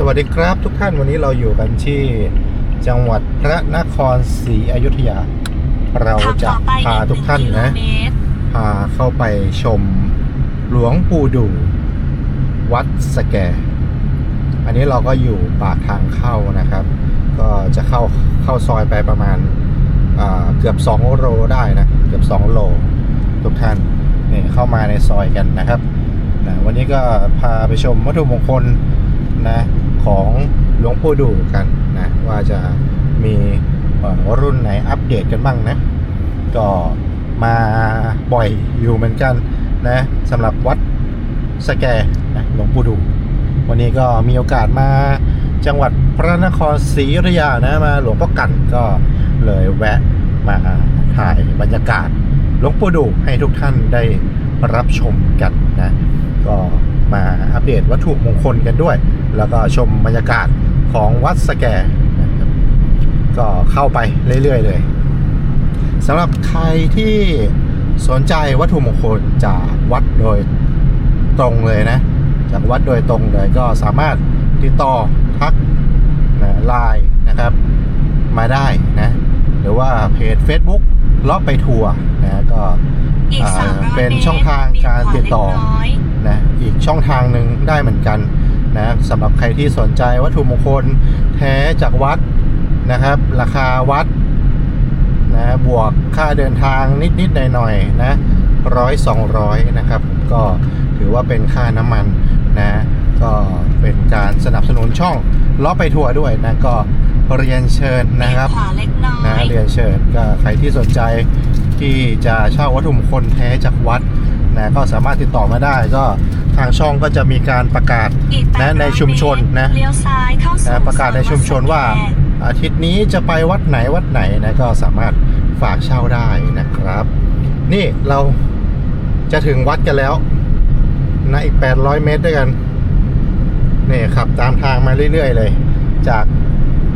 สวัสดีครับทุกท่านวันนี้เราอยู่กันที่จังหวัดพระนครศรีอยุธยา เราขับจะต่อไปพาอีกทุกท่านหงกิโลนะเมตรพาเข้าไปชมหลวงปู่ดูวัดสแก อันนี้เราก็อยู่ปากทางเข้านะครับ ก็จะเข้าเข้าซอยไปประมาณอ่าเกือบ 2 โลได้นะเกือบ 2 โล ทุกท่านนี่เข้ามาในซอยกันนะครับนะวันนี้ก็พาไปชมวัตถุมงคล นะของหลวงปู่ดูกันนะว่าจะมีรุ่นไหนอัปเดตกันบ้างนะ ก็มาบ่อยอยู่เหมือนกันนะสำหรับวัดสแกนะหลวงปู่ดู วันนี้ก็มีโอกาสมาจังหวัดพระนครศรีอยุธยานะมาหลวงพ่อกันก็เลยแวะมาถ่ายบรรยากาศหลวงปู่ดูให้ทุกท่านได้รับชมกันนะ ก็มาอัปเดตวัตถุมงคลกันด้วย แล้วก็ชมบรรยากาศของวัดสแกนะครับก็เข้าไปเรื่อยๆเลยสำหรับใครที่สนใจวัตถุมงคลจากวัดโดยตรงเลยนะ จากวัดโดยตรงเลยก็สามารถติดต่อทักนะไลน์นะครับ มาได้นะ หรือว่าเพจ Facebook เลาะไปทัวร์นะก็อีกอ่า300เป็นมตรช่องทางการติดต่อเล็กน้ยนะอีกช่องทางหนึ่งได้เหมือนกัน นะสำหรับใครที่สนใจวัตถุมงคลแท้จากวัดนะครับ ราคาวัดนะบวกค่าเดินทางนิด ๆ หน่อย ๆ นะร้อยสองร้อยนะครับ ก็ถือว่าเป็นค่าน้ำมันนะก็เป็นการสนับสนุนช่องล้อไปทัวร์ด้วยนะก็เรียนเชิญนะครับเบี่ยงขวาเล็กน้อยนะเรียนเชิญก็ใครที่สนใจที่จะเช่าวัตถุมงคลแท้จากวัดนะก็สามารถติดต่อมาได้ก็ ทางช่องก็จะมีการประกาศอีกนะ800ในชุมชนนะเลี้ยวซ้ายเข้าสู่นะประกาศในชุมชนว่าซอยดสแกอาทิตย์นี้จะไปวัดไหนวัดไหนนะก็สามารถฝากเช่าได้นะครับ นี่เราจะถึงวัดกันแล้วนะอีก 800 เมตรด้วยกันนี่ขับตามทางมาเรื่อยๆเลย จาก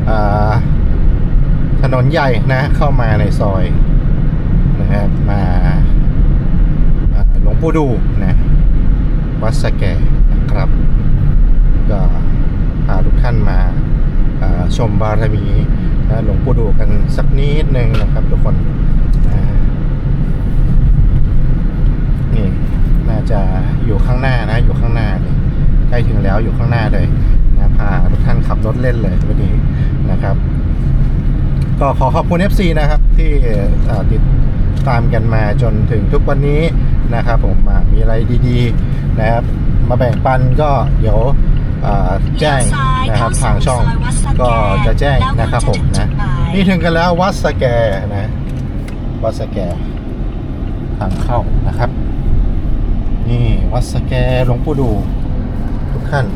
อ่าถนนใหญ่นะ เข้ามาในซอยนะครับมาอ่าหลวงปู่ดูนะ วัดสแกนะครับ ก็พาทุกท่านมาชมบารมีนหลวงปู่ดูกันสักนิดหนึ่งนะครับทุกคนนี่น่าจะอยู่ข้างหน้านะอยู่ข้างหน้านี่ใกล้ถึงแล้วอยู่ข้างหน้าเลยนะพาทุกท่านขับรถเล่นเลยวันนี้นะครับ ก็ขอขอบคุณ FC นะครับที่ติดตามกันมาจนถึงทุกวันนี้นะครับผมมีอะไรดีๆ นะครับ มาแบ่งปันก็เดี๋ยวอ่าแจ้งนะครับทางช่องก็จะแจ้งนะครับผมนะนี่ถึงกันแล้ววัดสแกนะวัดสแกทางเข้านะครับ นี่วัดสแกหลวงปู่ดูทุกท่าน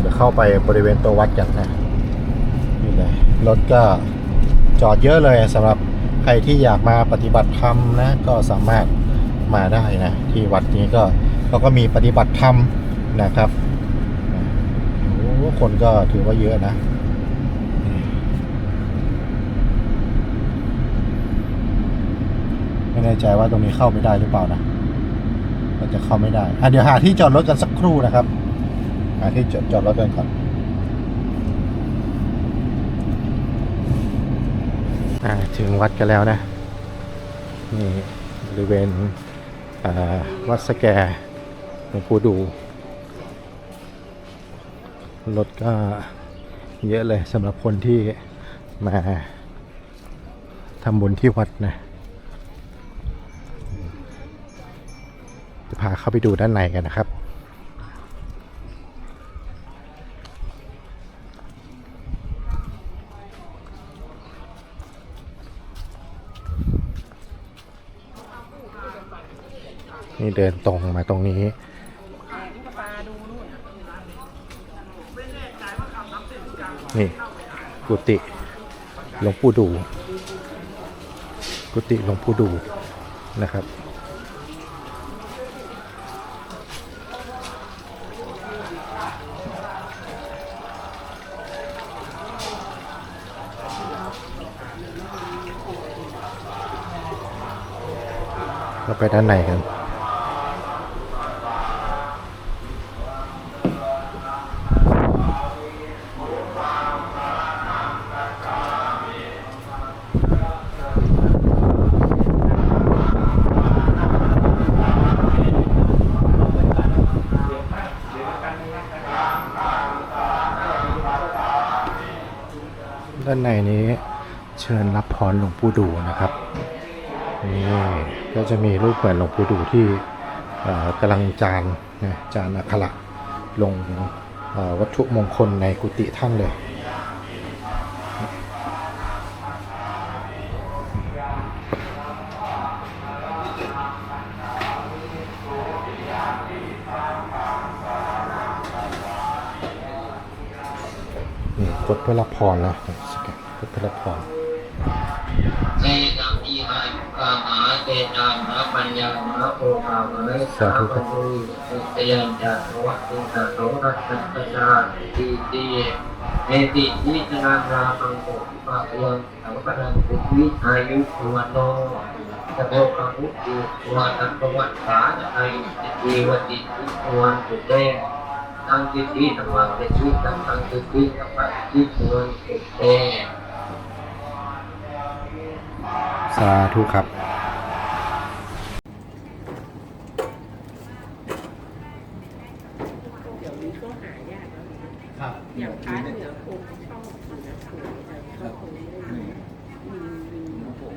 เดี๋ยวเข้าไปบริเวณตัววัดกันนะนี่เลยรถก็จอดเยอะเลยสำหรับใครที่อยากมาปฏิบัติธรรมนะก็สามารถ มาได้นะที่วัดนี้ก็เขาก็มีปฏิบัติธรรมนะครับโอ้คนก็ถือว่าเยอะนะไม่แน่ใจว่าตรงนี้เข้าไม่ได้หรือเปล่านะเราจะเข้าไม่ได้อะเดี๋ยวหาที่จอดรถกันสักครู่นะครับหาที่จอดจอดรถกันก่อนถึงวัดกันแล้วนะ นี่บริเวณ วัดสแกหลวงปู่ดู รถก็เยอะเลยสำหรับคนที่มาทำบุญที่วัดนะจะพาเข้าไปดูด้านในกันนะครับ นี่เดินตรงมาตรงนี้นี่กุฏิหลวงปู่ดู กุฏิหลวงปู่ดูนะครับ เราไปด้านในกันน ด้านในนี้เชิญรับพรหลวงปู่ดูนะครับนี่ก็จะมีรูปเหมือนหลวงปู่ดูที่กำลังจานนะจานอักขระลงวัตถุมงคลในกุฏิท่านเลยนี่กดเพื่อรับพรนะสแกนกดเพื่อรับพรเตตังอีหายุกามาเตตังมะปัญญามะโอภาวะสาธุครับสุตยัญจะโตติสะโตรัตตะจาติติเอตินิจนาราปังโกปะยังสัมปะรังสุวิอายุวันโนตะโพกังอุติวันตัตวัตสาอายุติวติทิวันตุเตตังติติตังวังเตติตังตังติติตังปัจจิตวันตุเต สาธุครับ อย่างพาร์ทเหนือคงชอบอยู่นะคะก็คงไม่ได้มีมีมีโคง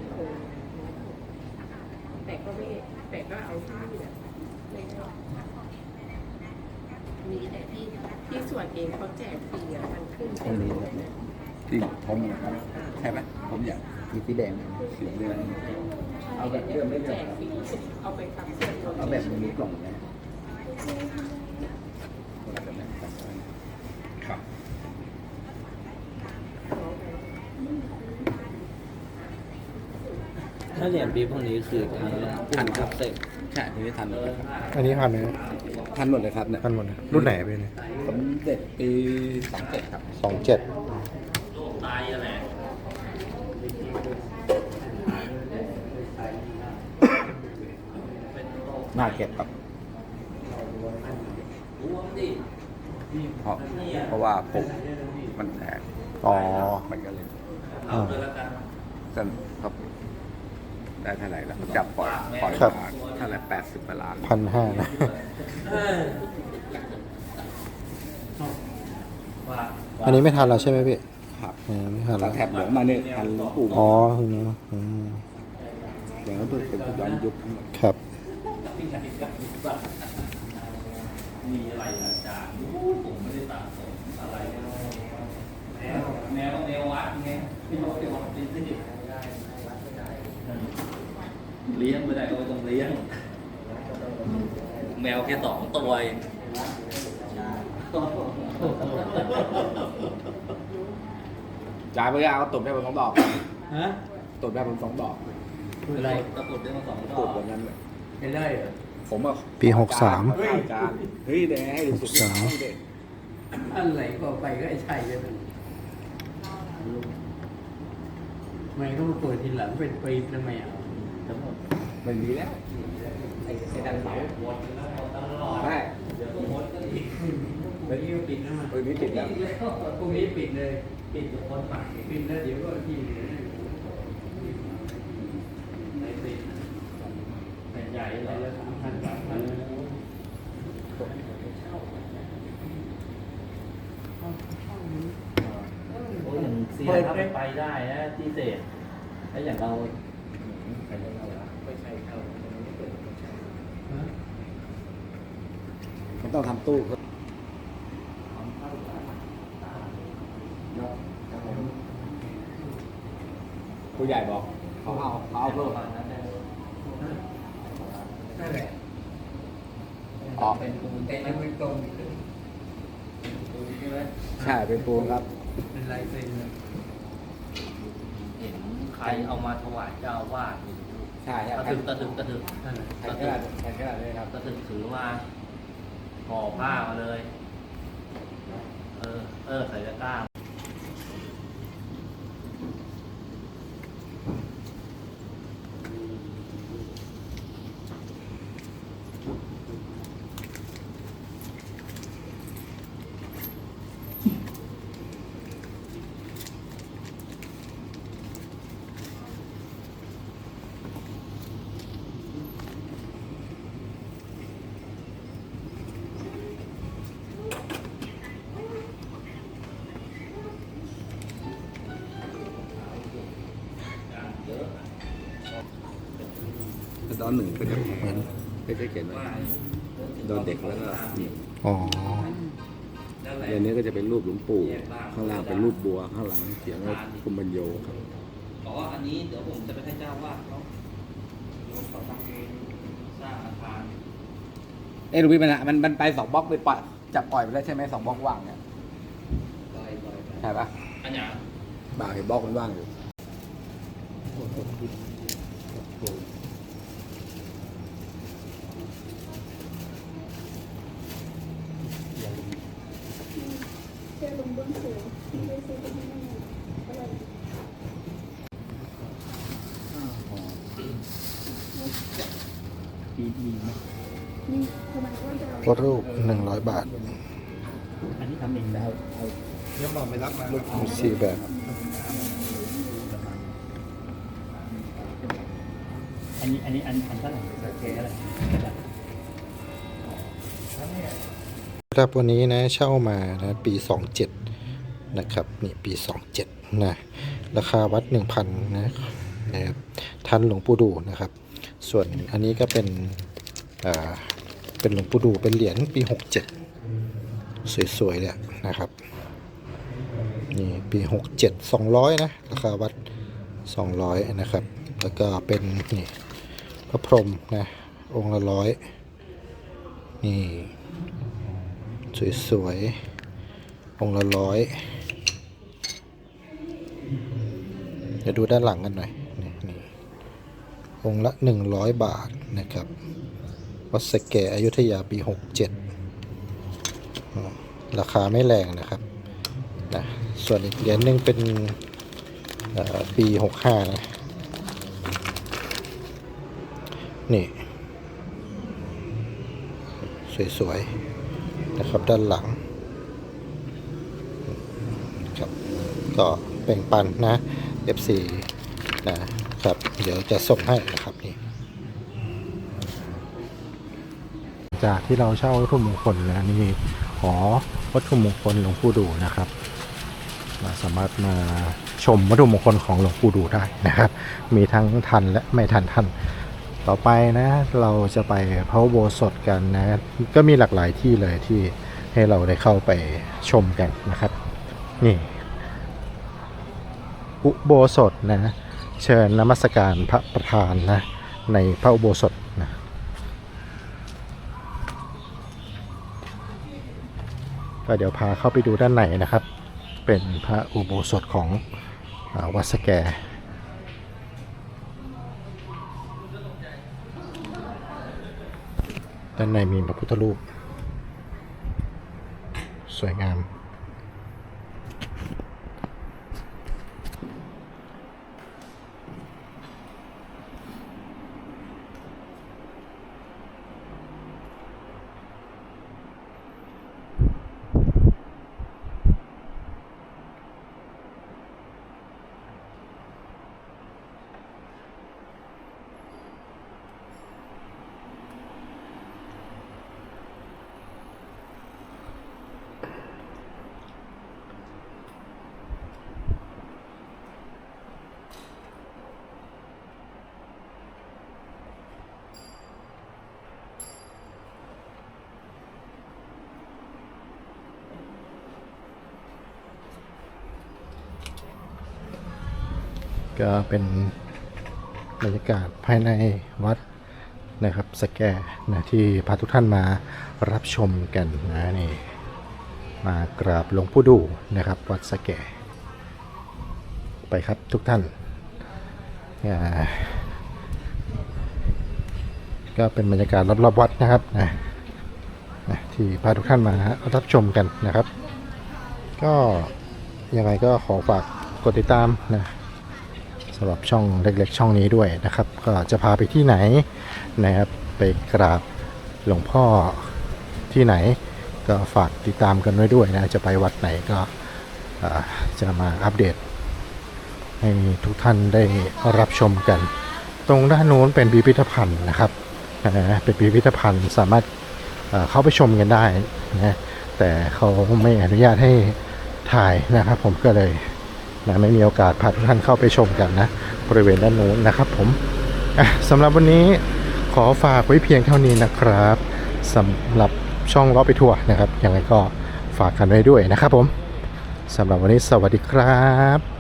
แต่ก็ไม่แต่ก็เอาที่เนี่ยไม่ได้มีแต่ที่ที่ส่วนเองเขาแจกฟรีอะมันขึ้นไปเลยนะ ที่ผมนะครับ ใช่ไหมผมอยากมีสีแดงสีเหลืองเอาแบบเชื่อมไม่แจเลือกฟรีเอาไปตักเสื้อเอาแบบมันมีกล่องนะแบบนั้นครับถ้าเหรียญปีพวกนี้คือทันครับเสร็จใช่ทีนี้ทันหมดเลยครับอันนี้ทันไหมทันหมดเลยครับเนี่ยทันหมดเลยรุ่นไหนเป็นยสมเด็จปีสองเจ็ดครับสองเจ็ด ตายอะไร หน้าเก็บครับเพราะเพราะว่าผมมันแตกอ๋อ มันก็เลยอ่าสนครับ ได้เท่าไหร่แล้วจับปล่อยปล่อยครับ มาเท่าไหร่แปดสิบล้าน พันห้านะ อันนี้ไม่ทันแล้วใช่ไหมพี่ครับอืมไม่ทันแล้แล้ววแถบเหลืองมาเนี่ยทันหลวงปู่อ๋อคือนี้อืมอย่างนั้นเป็นเป็นย้อนยุคทั้งหมดครับ มีอะไรอาจารย์ผมไม่ได้ตัดผมอะไรแนวแนวแนววัดไงพี่น้องที่วัดเป็นที่เลี้ยงไม่ได้ก็ต้องเลี้ยง แมวแค่สองตัวเองจ่ายไปแล้วตบได้ผมสองดอกฮะตุบได้ผมสองดอกอะไรตะปุดได้มาสองดตอบกแบบนั้นเลย ไม่ได้เหรอผมอะปีหกสามเฮ้ยอาจารย์เฮ้ยเดี๋ยวให้ดูสุดหกสาม เด็กอะไรก็ไปก็ไอ้ชัยกันนั่นทำไมต้องมาเปิดทีหลังเป็นปีทำไมอะมันมีแล้วไอ้ไอ้ดันเสาไม่เมื่อกี้ก็ปิดแล้วมาปืนนี้ติดแล้วพรุ่งนี้ปิดเลย ปิดคนปากปิดแล้วเดี๋ยวก็ที่เหลือในปิดแผ่น ใหญ่อะไรละสามพันสามพันโอ้ยอย่างเสียถ้าไปได้นะที่เศษแล้วอย่างเรามันต้องทำตู้ครับผู้ใหญ่บอกเขาเอาเขาเอาเพิ่ม นั่นแหละอ๋อเป็นปูนแต่ยังไม่ตรงใช่ไหมใช่เป็นปูนครับ เป็นลายเซ็นเลยเห็นใครเอามาถวายเจ้าอาวาดใช่ใช่กระแผ่ถึนกกระถึกกระถึกนั่นแหละแผ่นกระดาษแผ่นกระดาษเลยครับกระถึกถือมาห่อผ้ามาเลย เออ เออใส่ตะกร้า อนหนึ่งก็จะเหมือนก็จะเขียนว่าโดนเด็กแล้วก็นี่อ๋อนั่นแหละในนี้ก็จะเป็นรูปหลวงปู่ ข้างล่างเป็นรูปบัวข้างหลังเขียนว่าคุมบัญโยครับอกว่าอันนี้เดี๋ยวผมจะไปให้เจ้าวาเขาโยมเขาทำเองสร้างอาคารเอ้ลูกพี่มันอะมันมันไปสองบล็อกไปปล่อยจับปล่อยไปแล้วใช่ไหมสองบล็อกว่างเนี่ยใช่ปะอันเนี้ยบ่าวเห็นบล็อกมันว่างอยู่ เชื่อลงเบื้องสูงที่ได้ซื้อไปให้แม่ก็เลย ปีมีไหม นี่ทำไมว่า จะพระรูปหนึ่งร้อยบาท อันนี้ทำเองแล้วมีสี่แบบ อันนี้อันนี้อันอันเท่าไหร่เท่าไหร่ครับวันนี้นะเช่ามานะปี 27 นะครับนี่ปี 27 นะ ราคาวัด 1,000 นะนะครับทันหลวงปู่ดูนะครับ ส่วนอันนี้ก็เป็นอ่า เป็นหลวงปู่ดูเป็นเหรียญปี67สวยๆเลยนะครับนี่ปี67 200นะราคาวัด200นะครับ แล้วก็เป็นนี่พระพรหมนะองค์ละร้อยนี่สวยๆองค์ละร้อยเดี๋ยวดูด้านหลังกันหน่อยนี่นี่องค์ละหนึ่งร้อยบาทนะครับ วัดสแกอยุธยาปีหกเจ็ดราคาไม่แรงนะครับนะส่วนอีกเหรียญหนึ่งเป็นปีหกห้านะนี่ สวย ๆ นะครับด้านหลังครับก็แบ่งปันนะ F4 นะครับ เดี๋ยวจะส่งให้นะครับนี่ จากที่เราเช่าวัตถุมงคลนะนี่ขอวัตถุมงคลหลวงปู่ดูนะครับมาสามารถมาชมวัตถุมงคลของหลวงปู่ดูได้นะครับ มีทั้งทันและไม่ทันท่านต่อไปนะเราจะไปพระโบสถกันนะก็มีหลากหลายที่เลยที่ให้เราได้เข้าไปชมกันนะครับ นี่ อุโบสถนะ เชิญนมัสการพระประธานนะในพระอุโบสถนะ ก็เดี๋ยวพาเข้าไปดูด้านในนะครับ เป็นพระอุโบสถของอวัดสแกด้านในมีพระพุทธรูป สวยงาม ก็เป็นบรรยากาศภายในวัดนะครับสแกนะที่พาทุกท่านมารับชมกันนะนี่มากราบหลวงปู่ดูนะครับ วัดสแก ไปครับทุกท่าน ก็เป็นบรรยากาศรอบๆวัดนะครับนะนะที่พาทุกท่านมารับชมกันนะครับ ก็ยังไงก็ขอฝากกดติดตามนะ สำหรับช่องเล็กๆ ช่องนี้ด้วยนะครับ ก็จะพาไปที่ไหนนะครับไปกราบหลวงพ่อที่ไหนก็ฝากติดตามกันไว้ด้วยนะจะไปวัดไหนก็จะมาอัปเดต ให้ทุกท่านได้รับชมกัน ตรงด้านโน้นเป็นพิพิธภัณฑ์นะครับเป็นพิพิธภัณฑ์สามารถเข้าไปชมกันได้นะแต่เขาไม่อนุญาตให้ถ่ายนะครับ ผมก็เลย นะไม่มีโอกาสพาทุกท่านเข้าไปชมกันนะบริเวณด้านโน้นนะครับผมสำหรับวันนี้ขอฝากไว้เพียงเท่านี้นะครับสำหรับช่องล้อไปทัวร์นะครับยังไงก็ฝากกันไว้ด้วยนะครับผมสำหรับวันนี้สวัสดีครับ